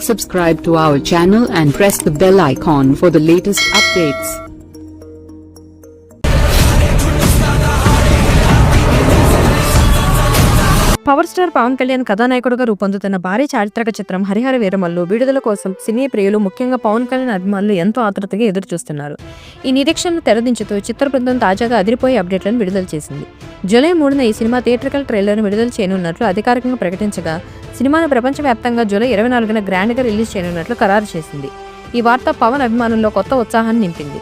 Subscribe to our channel and press the bell icon for the latest updates. Power star Pawan Kalyan కథానాయకుడుగా రూపొందుతున్న భారీ చారిత్రక చిత్రం హరిహర వీరమల్లు విడుదల కోసం సినీ ప్రియులు ముఖ్యంగా పవన్ కళ్యాణ్ అభిమానులు ఎంతో ఆతృతగా ఎదురు చూస్తున్నారు ఈ నిరీక్షణను తెరదించుతూ చిత్ర బృందం తాజాగా అదిరిపోయే అప్డేట్లను విడుదల చేసింది జూలై మూడున ఈ సినిమా థియేట్రికల్ ట్రైలర్ను విడుదల చేయనున్నట్లు అధికారికంగా ప్రకటించగా సినిమాను ప్రపంచవ్యాప్తంగా జూలై ఇరవై నాలుగున గ్రాండ్గా రిలీజ్ చేయనున్నట్లు ఖరారు చేసింది. ఈ వార్త పవన్ అభిమానుల్లో కొత్త ఉత్సాహాన్ని నింపింది.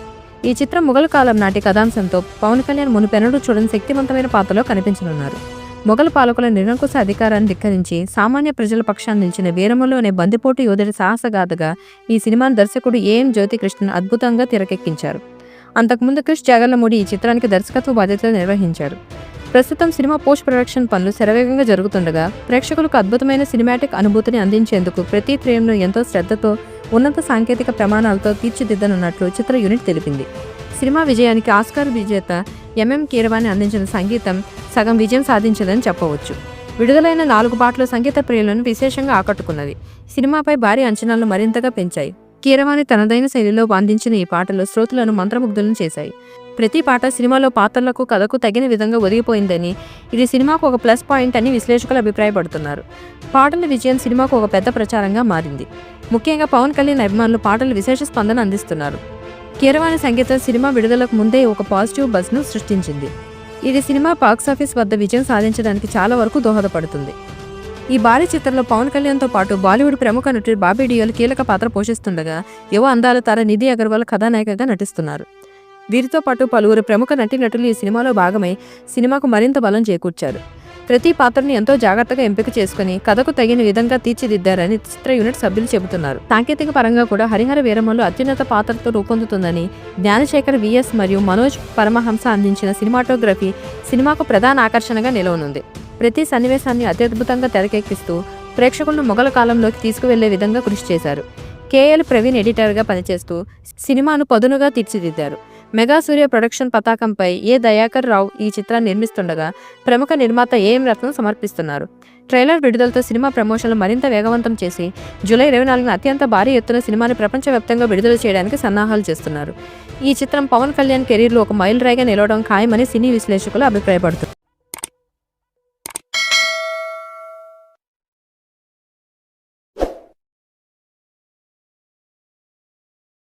ఈ చిత్రం మొఘల్ కాలం నాటి కథాంశంతో పవన్ కళ్యాణ్ మునుపెన్నడూ చూడని శక్తివంతమైన పాత్రలో కనిపించనున్నారు. మొఘల్ పాలకుల నిరంకుశ అధికారాన్ని ధిక్కరించి సామాన్య ప్రజల పక్షాన్ని నిలిచిన వీరములు అనే బందిపోటు యోధుడి సాహసగాథగా ఈ సినిమాను దర్శకుడు ఏఎం జ్యోతికృష్ణన్ అద్భుతంగా తెరకెక్కించారు. అంతకుముందు క్రిష్ జాగర్లమూడి ఈ చిత్రానికి దర్శకత్వ బాధ్యతలు నిర్వహించారు. ప్రస్తుతం సినిమా పోస్ట్ ప్రొడక్షన్ పనులు శరవేగంగా జరుగుతుండగా ప్రేక్షకులకు అద్భుతమైన సినిమాటిక్ అనుభూతిని అందించేందుకు ప్రతి ఫ్రేమ్ను ఎంతో శ్రద్ధతో ఉన్నత సాంకేతిక ప్రమాణాలతో తీర్చిదిద్దనున్నట్లు చిత్ర యూనిట్ తెలిపింది. సినిమా విజయానికి ఆస్కార్ విజేత ఎంఎం కీరవాణి అందించిన సంగీతం సగం విజయం సాధించదని చెప్పవచ్చు. విడుదలైన నాలుగు పాటలు సంగీత ప్రియులను విశేషంగా ఆకట్టుకున్నది. సినిమాపై భారీ అంచనాలను మరింతగా పెంచాయి. కీరవాణి తనదైన శైలిలో అందించిన ఈ పాటలు శ్రోతలను మంత్రముగ్ధులను చేశాయి. ప్రతి పాట సినిమాలో పాత్రలకు కథకు తగిన విధంగా ఒదిగిపోయిందని ఇది సినిమాకు ఒక ప్లస్ పాయింట్ అని విశ్లేషకులు అభిప్రాయపడుతున్నారు. పాటల విజయం సినిమాకు ఒక పెద్ద ప్రచారంగా మారింది. ముఖ్యంగా పవన్ కళ్యాణ్ అభిమానులు పాటలు విశేష స్పందన అందిస్తున్నారు. కీరవాణి సంగీతం సినిమా విడుదలకు ముందే ఒక పాజిటివ్ బజ్ను సృష్టించింది. ఇది సినిమా బాక్సాఫీస్ వద్ద విజయం సాధించడానికి చాలా వరకు దోహదపడుతుంది. ఈ భారీ చిత్రంలో పవన్ కళ్యాణ్తో పాటు బాలీవుడ్ ప్రముఖ నటుడు బాబీ డియోల్ కీలక పాత్ర పోషిస్తుండగా యువ అందాల తార నిధి అగర్వాల్ కథానాయికగా నటిస్తున్నారు. వీరితో పాటు పలువురు ప్రముఖ నటీనటులు ఈ సినిమాలో భాగమై సినిమాకు మరింత బలం చేకూర్చారు. ప్రతి పాత్రను ఎంతో జాగ్రత్తగా ఎంపిక చేసుకుని కథకు తగిన విధంగా తీర్చిదిద్దారని చిత్ర యూనిట్ సభ్యులు చెబుతున్నారు. సాంకేతిక పరంగా కూడా హరిహర వీరమల్లు అత్యున్నత పాత్రతో రూపొందుతుందని జ్ఞానశేఖర్ విఎస్ మరియు మనోజ్ పరమహంస అందించిన సినిమాటోగ్రఫీ సినిమాకు ప్రధాన ఆకర్షణగా నిలవనుంది. ప్రతి సన్నివేశాన్ని అత్యద్భుతంగా తెరకెక్కిస్తూ ప్రేక్షకులను మొఘల కాలంలోకి తీసుకువెళ్ళే విధంగా కృషి చేశారు. కేఎల్ ప్రవీణ్ ఎడిటర్గా పనిచేస్తూ సినిమాను పదునుగా తీర్చిదిద్దారు. మెగా సూర్య ప్రొడక్షన్ పతాకంపై ఏ దయాకర్ రావు ఈ చిత్రాన్ని నిర్మిస్తుండగా ప్రముఖ నిర్మాత ఏఎం రత్నం సమర్పిస్తున్నారు. ట్రైలర్ విడుదలతో సినిమా ప్రమోషన్లు మరింత వేగవంతం చేసి జూలై ఇరవై నాలుగున అత్యంత భారీ ఎత్తున సినిమాని ప్రపంచవ్యాప్తంగా విడుదల చేయడానికి సన్నాహాలు చేస్తున్నారు. ఈ చిత్రం పవన్ కళ్యాణ్ కెరీర్లో ఒక మైల్ రాయిగా నిలవడం ఖాయమని సినీ విశ్లేషకులు అభిప్రాయపడుతున్నారు